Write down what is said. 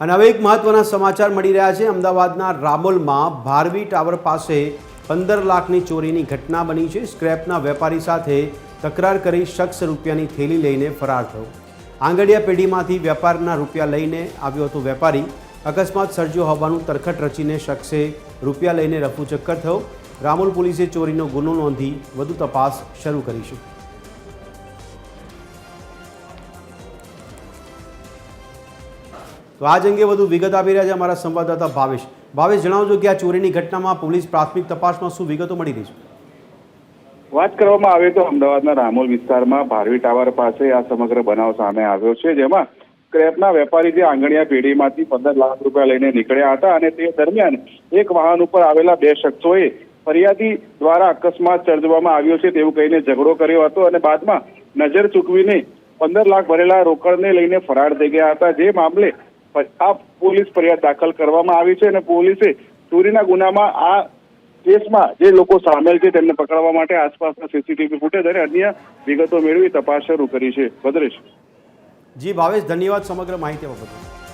અને હવે એક મહત્વના સમાચાર મળી રહ્યા છે. અમદાવાદના રામોલમાં ભારવી ટાવર પાસે પંદર લાખની ચોરીની ઘટના બની છે. સ્ક્રેપના વેપારી સાથે તકરાર કરી શખ્સ રૂપિયાની થેલી લઈને ફરાર થયો. આંગડિયા પેઢીમાંથી વેપારના રૂપિયા લઈને આવ્યો હતો વેપારી. અકસ્માત સર્જ્યો હોવાનું તરખટ રચીને શખ્સે રૂપિયા લઈને રફુચક્કર થયો. રામોલ પોલીસે ચોરીનો ગુનો નોંધી વધુ તપાસ શરૂ કરી છે. તો આજ અંગે વધુ વિગત આપી રહ્યા છે અમારા સંવાદદાતા ભાવેશ. ભાવેશ, જણાવજો કે આ ચોરીની ઘટનામાં પોલીસ પ્રાથમિક તપાસમાં શું વિગતો મળી રહી છે? વાત કરવામાં આવે તો અમદાવાદના રામોલ વિસ્તારમાં ભારવી ટાવર પાસે આ સમગ્ર બનાવ સામે આવ્યો છે, જેમાં સ્ક્રેપના વેપારી જે આંગણિયા પેઢીમાંથી પંદર લાખ રૂપિયા લઈને નીકળ્યા હતા અને તે દરમિયાન એક વાહન ઉપર આવેલા બે શખ્સોએ ફરિયાદી દ્વારા અકસ્માત સર્જવામાં આવ્યો છે તેવું કહીને ઝઘડો કર્યો હતો અને બાદમાં નજર ચૂકવીને પંદર લાખ ભરેલા રોકડને લઈને ફરાર થઈ ગયા હતા. જે મામલે આ પોલીસ ફરિયાદ દાખલ કરવામાં આવી છે અને પોલીસે ચોરીના ગુનામાં આ કેસમાં જે લોકો સામેલ છે તેમને પકડવા માટે આસપાસના સીસીટીવી ફૂટેજ અને અન્ય વિગતો મેળવી તપાસ શરૂ કરી છે. ભદ્રેશ. જી ભાવેશ, ધન્યવાદ સમગ્ર માહિતી બદલ